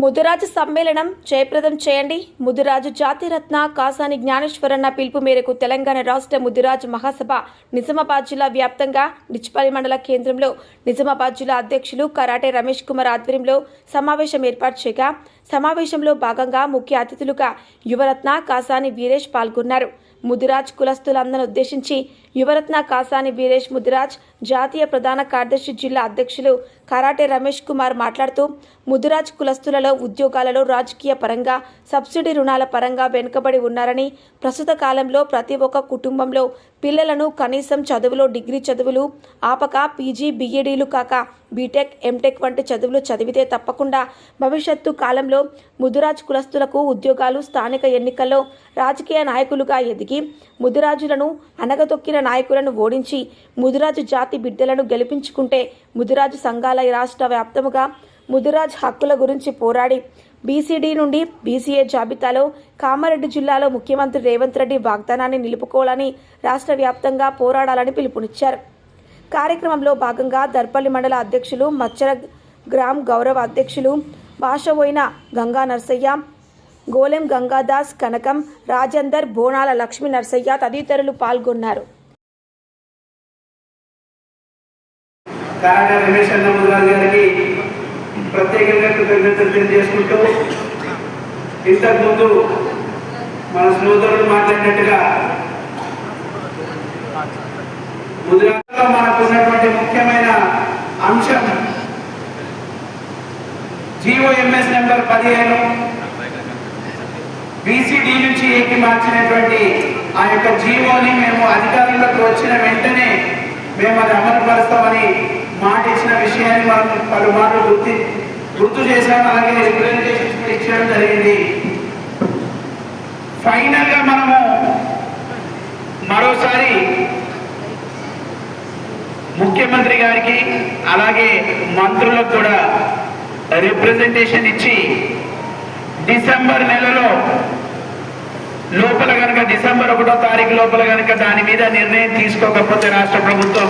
ముదురాజు సమ్మేళనం జయప్రదం చేయండి. ముదురాజు జాతిరత్న కాసాని జ్ఞానేశ్వరన్న పిలుపు మేరకు తెలంగాణ రాష్ట్ర ముదురాజు మహాసభ నిజామాబాద్ జిల్లా వ్యాప్తంగా నిచ్పల్లి మండల కేంద్రంలో నిజామాబాద్ జిల్లా అధ్యక్షులు కరాటే రమేష్ కుమార్ ఆధ్వర్యంలో సమావేశం ఏర్పాటు చేయగా సమావేశంలో భాగంగా ముఖ్య అతిథులుగా యువరత్న కాసాని వీరేష్ పాల్గొన్నారు. ముదిరాజ్ కులస్తులందరిని ఉద్దేశించి యువరత్న కాసాని వీరేష్ ముదిరాజ్ జాతీయ ప్రధాన కార్యదర్శి జిల్లా అధ్యక్షులు కరాటే రమేష్ కుమార్ మాట్లాడుతూ ముదిరాజ్ కులస్తులలో ఉద్యోగాలలో రాజకీయ పరంగా సబ్సిడీ రుణాల పరంగా వెనుకబడి ఉన్నారని ప్రస్తుత కాలంలో ప్రతి ఒక్క కుటుంబంలో పిల్లలను కనీసం చదువులో డిగ్రీ చదువులు ఆపక పీజీ బీఈడీలు కాక బీటెక్ ఎంటెక్ వంటి చదువులు చదివితే తప్పకుండా భవిష్యత్తు కాలంలో ముదిరాజ్ కులస్తులకు ఉద్యోగాలు స్థానిక ఎన్నికల్లో రాజకీయ నాయకులుగా ఎదిగి ముదిరాజులను అనగతొక్కిన నాయకులను ఓడించి ముదిరాజు జాతి బిడ్డలను గెలిపించుకుంటే ముదిరాజు సంఘాల రాష్ట్ర వ్యాప్తముగా ముదిరాజ్ హక్కుల గురించి పోరాడి బీసీడీ నుండి బీసీఏ జాబితాలో కామారెడ్డి జిల్లాలో ముఖ్యమంత్రి రేవంత్ రెడ్డి వాగ్దానాన్ని నిలుపుకోవాలని రాష్ట్ర వ్యాప్తంగా పోరాడాలని పిలుపునిచ్చారు. కార్యక్రమంలో భాగంగా దర్పల్లి మండల అధ్యక్షులు మచ్చర గ్రామ్ గౌరవ అధ్యక్షులు భాషవోయిన గంగా నర్సయ్య గోలెం గంగాదాస్ కనకం రాజేందర్ బోనాల లక్ష్మీ నర్సయ్య తదితరులు పాల్గొన్నారు. రమేష్ గారికి ప్రత్యేకంగా కృతజ్ఞతలు తెలియజేసుకుంటూ ఇంతకుముందు మన సోదరులు మాట్లాడినట్టుగా గుజరాత్లో మనకు ఉన్నటువంటి ముఖ్యమైన అంశం జిఓఎంఎస్ నెంబర్ పదిహేను. బీసీడీ నుంచి ఏకి మార్చినటువంటి ఆ యొక్క జీవోని మేము అధికారంలోకి వచ్చిన వెంటనే మేము అది అమలుపరుస్తామని మాట ఇచ్చిన విషయాన్ని మనం పలుమార్లు గుర్తి గుర్తు చేశాను అలాగే రిప్రజెంటేషన్ కూడా ఇచ్చడం జరిగింది. ఫైనల్గా మనము మరోసారి ముఖ్యమంత్రి గారికి అలాగే మంత్రులకు కూడా రిప్రజెంటేషన్ ఇచ్చి డిసెంబర్ నెలలో లోపల కనుక డిసెంబర్ ఒకటో తారీఖు లోపల కనుక దాని మీద నిర్ణయం తీసుకోకపోతే రాష్ట్ర ప్రభుత్వం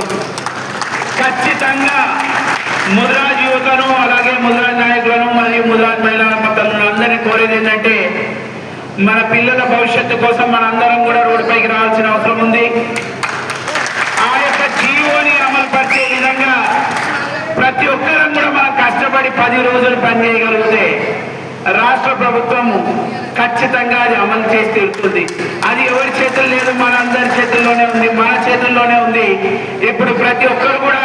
ఖచ్చితంగా ముద్రాజ్ యువతను గుజరాత్ మరియు మహిళా అందరినీ కోరేది ఏంటంటే మన పిల్లల భవిష్యత్తు కోసం మనందరం కూడా రోడ్డుపైకి రావాల్సిన అవసరం ఉంది. ఆ యొక్క జీవోని అమలు పరిచే విధంగా ప్రతి ఒక్కరం కూడా మనం కష్టపడి పది రోజులు పనిచేయగలిగితే రాష్ట్ర ప్రభుత్వం ఖచ్చితంగా అది అమలు చేసి తీరుతుంది. అది ఎవరి చేతుల్లో లేదు మన అందరి చేతుల్లోనే ఉంది మన చేతుల్లోనే ఉంది. ఇప్పుడు ప్రతి ఒక్కరు కూడా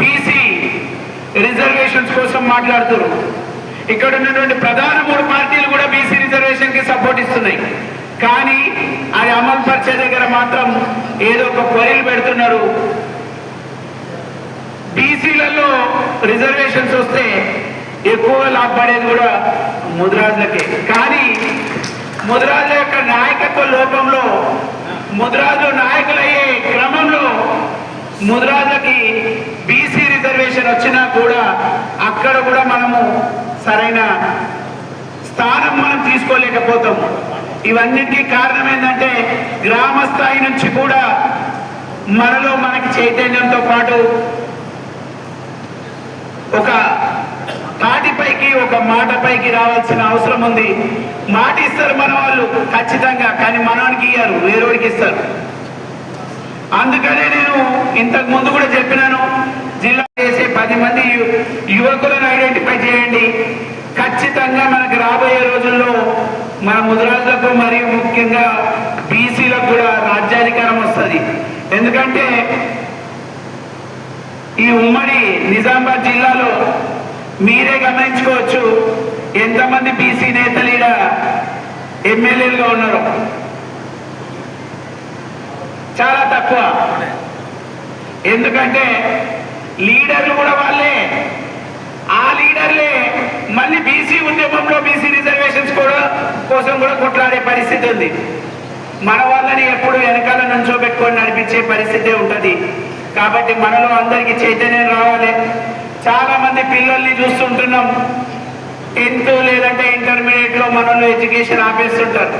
బీసీ రిజర్వేషన్స్ కోసం మాట్లాడుతున్నారు. ఇక్కడ ఉన్నటువంటి ప్రధాన మూడు పార్టీలు కూడా బీసీ రిజర్వేషన్కి సపోర్ట్ ఇస్తున్నాయి. కానీ అది అమలు పరిచే దగ్గర మాత్రం ఏదో ఒక పొరలు పెడుతున్నారు. బీసీలలో రిజర్వేషన్స్ వస్తే ఎక్కువ లాభపడేది కూడా ముదిరాజులకే. కానీ ముదిరాజుల యొక్క నాయకత్వ లోపంలో ముద్రాజు నాయకులయ్యే క్రమంలో ముదిరాజులకి బీసీ రిజర్వేషన్ వచ్చినా కూడా అక్కడ కూడా మనము సరైన స్థానం మనం తీసుకోలేకపోతాం. ఇవన్నిటికీ కారణం ఏంటంటే గ్రామ స్థాయి నుంచి కూడా మనలో మనకి చైతన్యంతో పాటు ఒక తాటిపైకి ఒక మాటపైకి రావాల్సిన అవసరం ఉంది. మాట ఇస్తారు మన వాళ్ళు ఖచ్చితంగా కానీ మనవానికి ఇయ్యారు వేరేవాడికి ఇస్తారు. అందుకనే నేను ఇంతకు ముందు కూడా చెప్పినాను జిల్లా చేసే పది మంది యువకులను ఐడెంటిఫై చేయండి. ఖచ్చితంగా మనకు రాబోయే రోజుల్లో మన ముద్రాజులకు మరియు ముఖ్యంగా బీసీలకు కూడా రాజ్యాధికారం వస్తుంది. ఎందుకంటే ఈ ఉమ్మడి నిజామాబాద్ జిల్లాలో మీరే గమనించుకోవచ్చు ఎంతమంది బీసీ నేతలు ఈడ ఎమ్మెల్యేలుగా ఉన్నారు. చాలా తక్కువ. ఎందుకంటే లీడర్లు కూడా వాళ్ళే. ఆ లీడర్లే మళ్ళీ బీసీ ఉద్యమంలో బీసీ రిజర్వేషన్స్ కూడా కోసం కూడా కొట్లాడే పరిస్థితి ఉంది. మన వాళ్ళని ఎప్పుడు వెనకాల నుంచోబెట్టుకొని నడిపించే పరిస్థితే ఉంటుంది. కాబట్టి మనలో అందరికీ చైతన్యం రావాలి. చాలా మంది పిల్లల్ని చూస్తుంటున్నాం. టెన్త్ లేదంటే ఇంటర్మీడియట్లో మనలో ఎడ్యుకేషన్ ఆపేస్తుంటారు.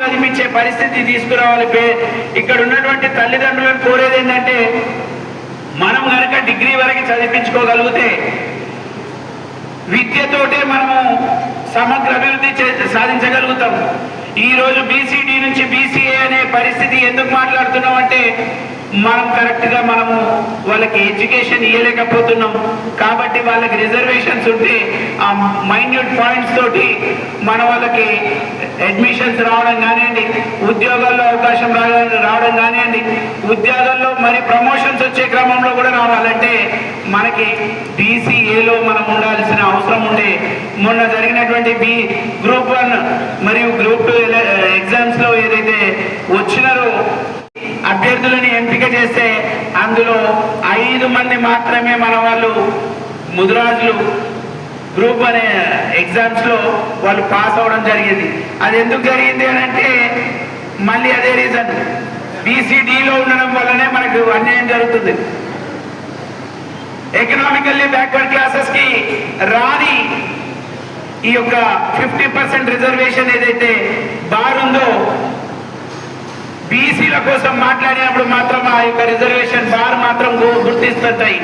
చదివించే పరిస్థితి తీసుకురావాలి. ఇక్కడ ఉన్నటువంటి తల్లిదండ్రులను కోరేది ఏంటంటే మనం కనుక డిగ్రీ వరకు చదివించుకోగలిగితే విద్యతోటే మనము సమగ్ర అభివృద్ధి చే- సాధించగలుగుతాం. ఈరోజు బీసీడీ నుంచి బీసీఏ అనే పరిస్థితి ఎందుకు మాట్లాడుతున్నాం అంటే మనం కరెక్ట్గా మనము వాళ్ళకి ఎడ్యుకేషన్ ఇవ్వలేకపోతున్నాం కాబట్టి వాళ్ళకి రిజర్వేషన్స్ ఉంటే ఆ మైన్యూట్ పాయింట్స్ తోటి మన వాళ్ళకి అడ్మిషన్స్ రావడం కానివ్వండి ఉద్యోగాల్లో అవకాశం రా- రావడం కానివ్వండి ఉద్యోగాల్లో మరి ప్రమోషన్స్ వచ్చే క్రమంలో కూడా రావాలంటే మనకి బీసీఏలో మనం ఉండాల్సిన అవసరం ఉండే మొన్న జరిగినటువంటి బి గ్రూప్ వన్ మరియు గ్రూప్ టూ ఎగ్జామ్స్లో ఏదైతే అభ్యర్థులను ఎంపిక చేస్తే అందులో ఐదు మంది మాత్రమే మన వాళ్ళు ముదురాజులు గ్రూప్ అనే ఎగ్జామ్స్లో వాళ్ళు పాస్ అవ్వడం జరిగింది. అది ఎందుకు జరిగింది అని అంటే మళ్ళీ అదే రీజన్ బీసీడీలో ఉండడం వల్లనే మనకు అన్యాయం జరుగుతుంది. ఎకనామికల్లీ బ్యాక్వర్డ్ క్లాసెస్కి రాని ఈ యొక్క ఫిఫ్టీ పర్సెంట్ రిజర్వేషన్ ఏదైతే బారుందో బీసీల కోసం మాట్లాడినప్పుడు మాత్రం ఆ యొక్క రిజర్వేషన్ బార్ మాత్రం గుర్తిస్తుంటాయి.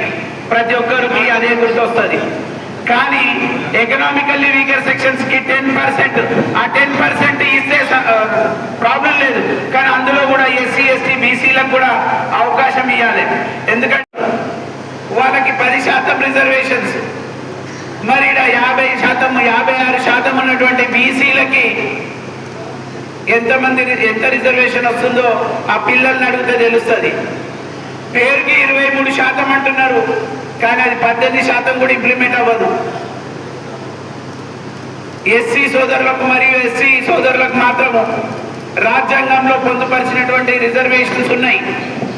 ప్రతి ఒక్కరికి అదే గుర్తొస్తుంది. కానీ ఎకనామికల్లీ వీకర్ సెక్షన్స్కి టెన్ పర్సెంట్ ఆ టెన్ పర్సెంట్ ఇస్తే ప్రాబ్లం లేదు. కానీ అందులో కూడా ఎస్సీ ఎస్టీ బీసీలకు కూడా అవకాశం ఇవ్వాలి ఎందుకంటే వాళ్ళకి పది శాతం రిజర్వేషన్స్. మరి ఈడ యాభై శాతం యాభై ఆరు శాతం ఉన్నటువంటి బీసీలకి ఎంతమంది ఎంత రిజర్వేషన్ వస్తుందో ఆ పిల్లల్ని అడిగితే తెలుస్తుంది. పేరుకి ఇరవై మూడు శాతం అంటున్నారు కానీ అది పద్దెనిమిది శాతం కూడా ఇంప్లిమెంట్ అవ్వదు. ఎస్సీ సోదరులకు మరియు ఎస్సీ సోదరులకు మాత్రము రాజ్యాంగంలో పొందుపరిచినటువంటి రిజర్వేషన్స్ ఉన్నాయి.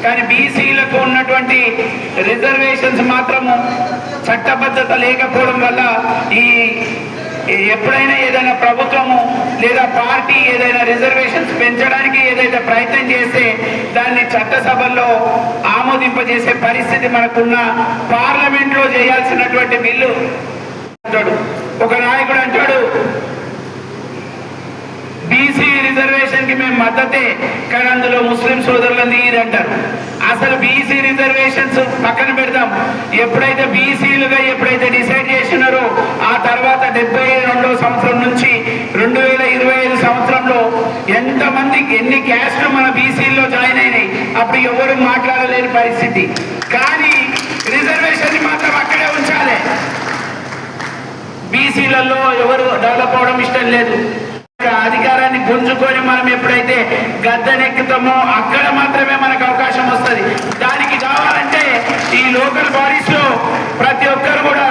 కానీ బీసీలకు ఉన్నటువంటి రిజర్వేషన్స్ మాత్రము చట్టబద్ధత లేకపోవడం వల్ల ఈ ఎప్పుడైనా ఏదైనా ప్రభు లేదా పార్టీ ఏదైనా రిజర్వేషన్స్ పెంచడానికి ఏదైతే ప్రయత్నం చేస్తే దాన్ని చట్టసభల్లో ఆమోదింపజేసే పరిస్థితి మనకున్న పార్లమెంట్లో చేయాల్సినటువంటి బిల్లు అంటాడు. ఒక నాయకుడు అంటాడు బీసీ రిజర్వేషన్కి మేము మద్దతే కానీ అందులో ముస్లిం సోదరులని ఇది అంటారు. అసలు బీసీ రిజర్వేషన్స్ పక్కన పెడదాం. ఎప్పుడైతే బీసీలుగా ఎప్పుడైతే డిసైడ్ చేసినారో ఆ తర్వాత డెబ్బై రెండో సంవత్సరం నుంచి రెండు వేల ఇరవై ఐదు సంవత్సరంలో ఎంతమందికి ఎన్ని క్యాస్ట్లు మన బీసీల్లో జాయిన్ అయినాయి అప్పుడు ఎవరు మాట్లాడలేని పరిస్థితి. కానీ రిజర్వేషన్ మాత్రం అక్కడే ఉంచాలి. బీసీలలో ఎవరు డెవలప్ అవడం ఇష్టం లేదు. అధికారాన్ని గుంజుకొని మనం ఎప్పుడైతే గద్దెనెక్కుతామో అక్కడ మాత్రమే మనకు అవకాశం వస్తుంది. దానికి కావాలంటే ఈ లోకల్ బాడీస్లో ప్రతి ఒక్కరు కూడా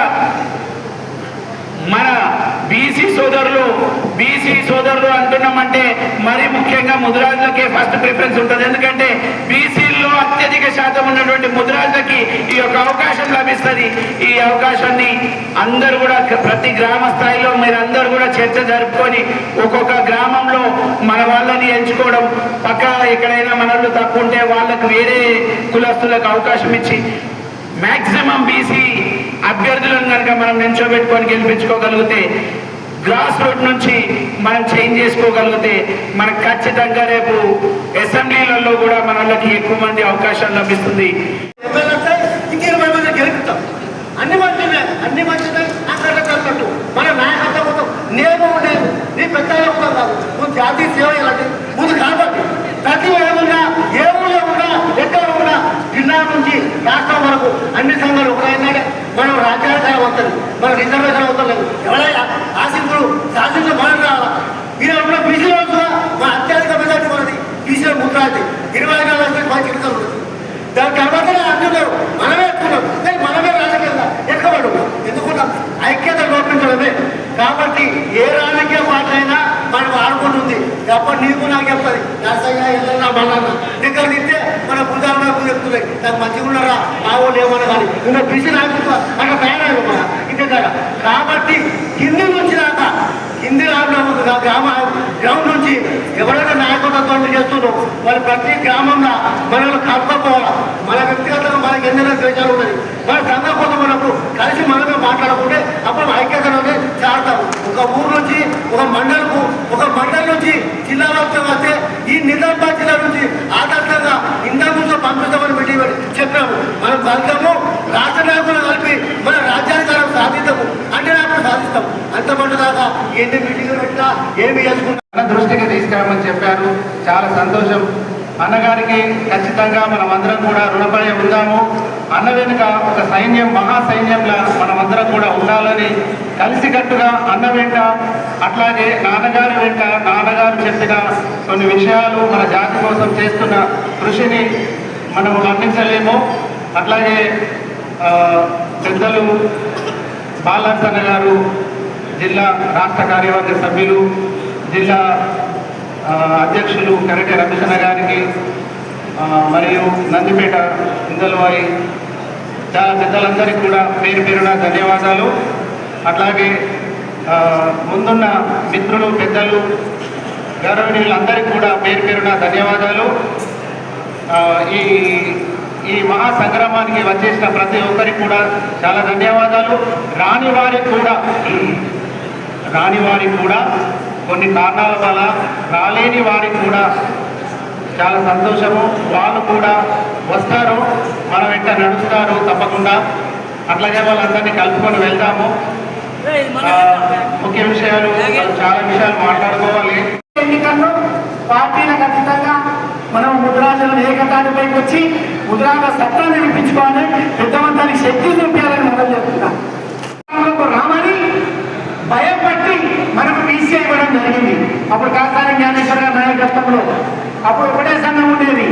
మన బీసీ సోదరులు బీసీ సోదరులు అంటే మరీ ముఖ్యంగా ముదిరాజులకే ఫస్ట్ ప్రిఫరెన్స్ ఉంటుంది. ఎందుకంటే బీసీల్లో అత్యధిక శాతం ఉన్నటువంటి ముదిరాజులకి ఈ యొక్క అవకాశం లభిస్తుంది. ఈ అవకాశాన్ని అందరూ కూడా ప్రతి గ్రామ స్థాయిలో మీరు అందరూ కూడా చర్చ జరుపుకొని ఒక్కొక్క గ్రామంలో మన వాళ్ళని ఎంచుకోవడం పక్క ఎక్కడైనా మనల్ని తక్కువ ఉంటే వాళ్ళకు వేరే కులస్తులకు అవకాశం ఇచ్చి మాక్సిమం బీసీ అభ్యర్థులను కనుక మనం నిల్చోబెట్టుకొని గెలిపించుకోగలిగితే గ్రాస్ రూట్ నుంచి మనం చేంజ్ చేసుకోగలిగితే మనకు ఖచ్చితంగా రేపు అసెంబ్లీలలో కూడా మన వాళ్ళకి ఎక్కువ మంది అవకాశాలు లభిస్తుంది. అన్ని మంచి అన్ని మంచినే మన నాయకత్వం నేను నేను నీ పెద్ద కాదు. నువ్వు జాతీయ సేవ ఇలాంటి ముందు కాబట్టి. ప్రతి ఏమున్నా ఏ ఊళ్ళో ఉన్నా ఎక్కడ ఉన్నా జిల్లా నుంచి రాష్ట్రం వరకు అన్ని సంఘాలు ఒకరైనాడే మనం రాజ్యాంగం వస్తుంది మన రిజర్వేషన్ అవుతలేదు ఎవరైనా ఇప్పుడు శాసించు మనం రావాలా? మీరు అప్పుడు బీసీలో వస్తుందా మా అత్యధిక మెజార్టీ మనది బీసీలో ముద్రాది ఇరవై నాలుగు లక్షలు మంచి ఎన్నికలు ఉంటుంది. దాని తర్వాత అంటున్నారు మనమే ఎక్కున్నాం కానీ మనమే రాజకీయంగా ఎక్కబడు ఎందుకున్నాం? ఐక్యత లోపించడమే కాబట్టి ఏ రాజకీయ పార్టీ అయినా మనం ఆడుకుంటుంది. తప్ప నీకు నాకు చెప్తుంది నర్సయ్య ఎల్లన్నా మల్లన్న దగ్గర తింటే మన భుజాలు నాకు చెప్తున్నాయి. నాకు మంచిగా ఉన్నారా? మా వాళ్ళు ఏమన్నా కానీ ఇంకా పిలిచి నాకు అక్కడ తయారయ్యారు మన కాబట్టి కింది నుంచి దాకా హిందీ రాకుండా గ్రామ గ్రౌండ్ నుంచి ఎవరైనా నాయకత్వం చేస్తున్నావు. వాళ్ళు ప్రతి గ్రామంలో మనల్ని కలుపుకోవాలి? మన వ్యక్తిగతంగా మనకి ఎన్నెన్నో ద్వేషాలు ఉన్నాయి. మన సంఘం కోసం ఉన్నప్పుడు కలిసి మనమే మాట్లాడుకుంటే అప్పుడు ఐక్యతలోనే చేరతాం ఒక ఊరు నుంచి ఒక మండలకు మండలం జిల్లా వ్యాప్తంగా వస్తే ఈ నిజామాబాద్ జిల్లా నుంచి ఆదర్శంగా ఇందా ముందు పంపిస్తామని పెట్టి చెప్పాము. మనం కలుద్దాము రాష్ట్ర నాయకులు కలిపి మన రాజ్యాధికారం సాధిద్దాము. అంటే నాకు ఎన్ని మీటింగ్లు పెట్టినా ఏమి చేసుకున్నా దృష్టికి తీసుకురామని చెప్పారు. చాలా సంతోషం. అన్నగారికి ఖచ్చితంగా మనం అందరం కూడా రుణపడి ఉందాము. అన్న వెనుక ఒక సైన్యం మహా సైన్యంలా మనమందరం కూడా ఉండాలని కలిసికట్టుగా అన్న వెంట అట్లాగే నాన్నగారి వెంట నాన్నగారు చెప్పిన కొన్ని విషయాలు మన జాతి కోసం చేస్తున్న కృషిని మనం వర్ణించలేము అట్లాగే పెద్దలు బాలసన్న గారు జిల్లా రాష్ట్ర కార్యవర్గ సభ్యులు జిల్లా అధ్యక్షులు కరటి రమేశన్న గారికి మరియు నందిపేట ఇందల్వాయి చాలా పెద్దలందరికీ కూడా పేరు పేరున ధన్యవాదాలు. అట్లాగే ముందున్న మిత్రులు పెద్దలు గౌరవనీయులందరికీ కూడా పేరు పేరున ధన్యవాదాలు. ఈ ఈ మహా సంగ్రామానికి వచ్చేసిన ప్రతి ఒక్కరికి కూడా చాలా ధన్యవాదాలు. రాని వారికి కూడా రాని వారికి కూడా కొన్ని కారణాల వల్ల రాలేని వారికి కూడా చాలా సంతోషము. వాళ్ళు కూడా వస్తారు. మన వెంట నడుస్తారు తప్పకుండా. అట్లాగే వాళ్ళందరినీ కలుపుకొని వెళ్తాము. ముఖ్య విషయాలు చాలా విషయాలు మాట్లాడుకోవాలి. ఎన్నికల్లో పార్టీలకు అతీతంగా మనం ముద్రాజులను ఏకతాటిపైకి వచ్చి ముద్రాల సత్తా నిరూపించుకోవాలి పెద్దమంతానికి శక్తి చూపించాలని మనం చెప్తున్నాం. మనకు టీసీ ఇవ్వడం జరిగింది. అప్పుడు కాసాని జ్ఞానేశ్వర గారి నాయకత్వంలో. అప్పుడు ఒకటే సంఘం ఉండేది.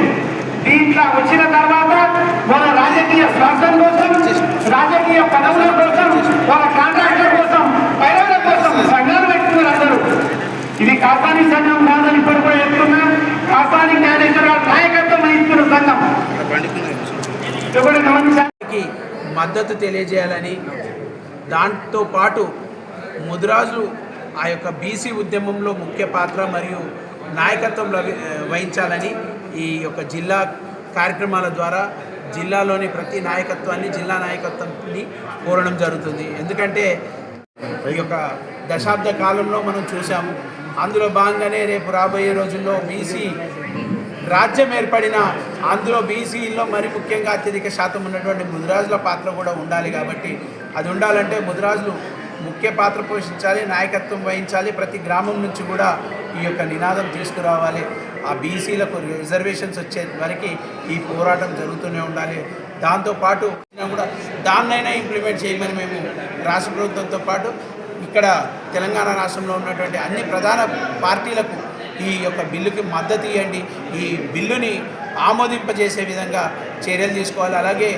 దీంట్లో వచ్చిన తర్వాత వాళ్ళ రాజకీయ స్వార్థం కోసం రాజకీయ పదవుల కోసం వాళ్ళ కాంట్రాక్టుల కోసం పైరవుల కోసం సంఘాలు పెట్టుకున్నారు అందరూ. ఇది కాసాని సంఘం కాదని ఇప్పుడు కూడా చెప్తున్నా. కాసాని జ్ఞానేశ్వర నాయకత్వం వహిస్తున్న సంఘం. ఇది కూడా మద్దతు తెలియజేయాలని దాంతో పాటు ముదిరాజులు ఆ యొక్క బీసీ ఉద్యమంలో ముఖ్య పాత్ర మరియు నాయకత్వం వహించాలని ఈ యొక్క జిల్లా కార్యక్రమాల ద్వారా జిల్లాలోని ప్రతి నాయకత్వాన్ని జిల్లా నాయకత్వాన్ని కోరడం జరుగుతుంది. ఎందుకంటే ఈ యొక్క దశాబ్ద కాలంలో మనం చూసాము అందులో భాగంగానే రేపు రాబోయే రోజుల్లో బీసీ రాజ్యం ఏర్పడిన అందులో బీసీలో మరి ముఖ్యంగా అత్యధిక శాతం ఉన్నటువంటి ముదిరాజుల పాత్ర కూడా ఉండాలి కాబట్టి అది ఉండాలంటే ముదిరాజులు ముఖ్య పాత్ర పోషించాలి నాయకత్వం వహించాలి. ప్రతి గ్రామం నుంచి కూడా ఈ యొక్క నినాదం తీసుకురావాలి. ఆ బీసీలకు రిజర్వేషన్స్ వచ్చే వరకు ఈ పోరాటం జరుగుతూనే ఉండాలి. దాంతోపాటు కూడా దాన్నైనా ఇంప్లిమెంట్ చేయమని మేము రాష్ట్ర ప్రభుత్వంతో పాటు ఇక్కడ తెలంగాణ రాష్ట్రంలో ఉన్నటువంటి అన్ని ప్రధాన పార్టీలకు ఈ యొక్క బిల్లుకి మద్దతు ఇవ్వండి. ఈ బిల్లుని ఆమోదింపజేసే విధంగా చర్యలు తీసుకోవాలి. అలాగే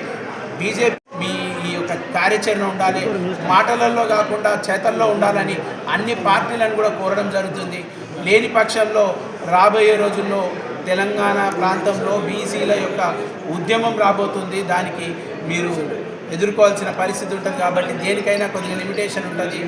బీజేపీ కార్యాచరణ ఉండాలి. మాటలలో కాకుండా చేతల్లో ఉండాలని అన్ని పార్టీలను కూడా కోరడం జరుగుతుంది. లేని పక్షంలో రాబోయే రోజుల్లో తెలంగాణ ప్రాంతంలో బీసీల యొక్క ఉద్యమం రాబోతుంది. దానికి మీరు ఎదుర్కోవాల్సిన పరిస్థితి ఉంటుంది కాబట్టి దేనికైనా కొద్దిగా లిమిటేషన్ ఉంటుంది.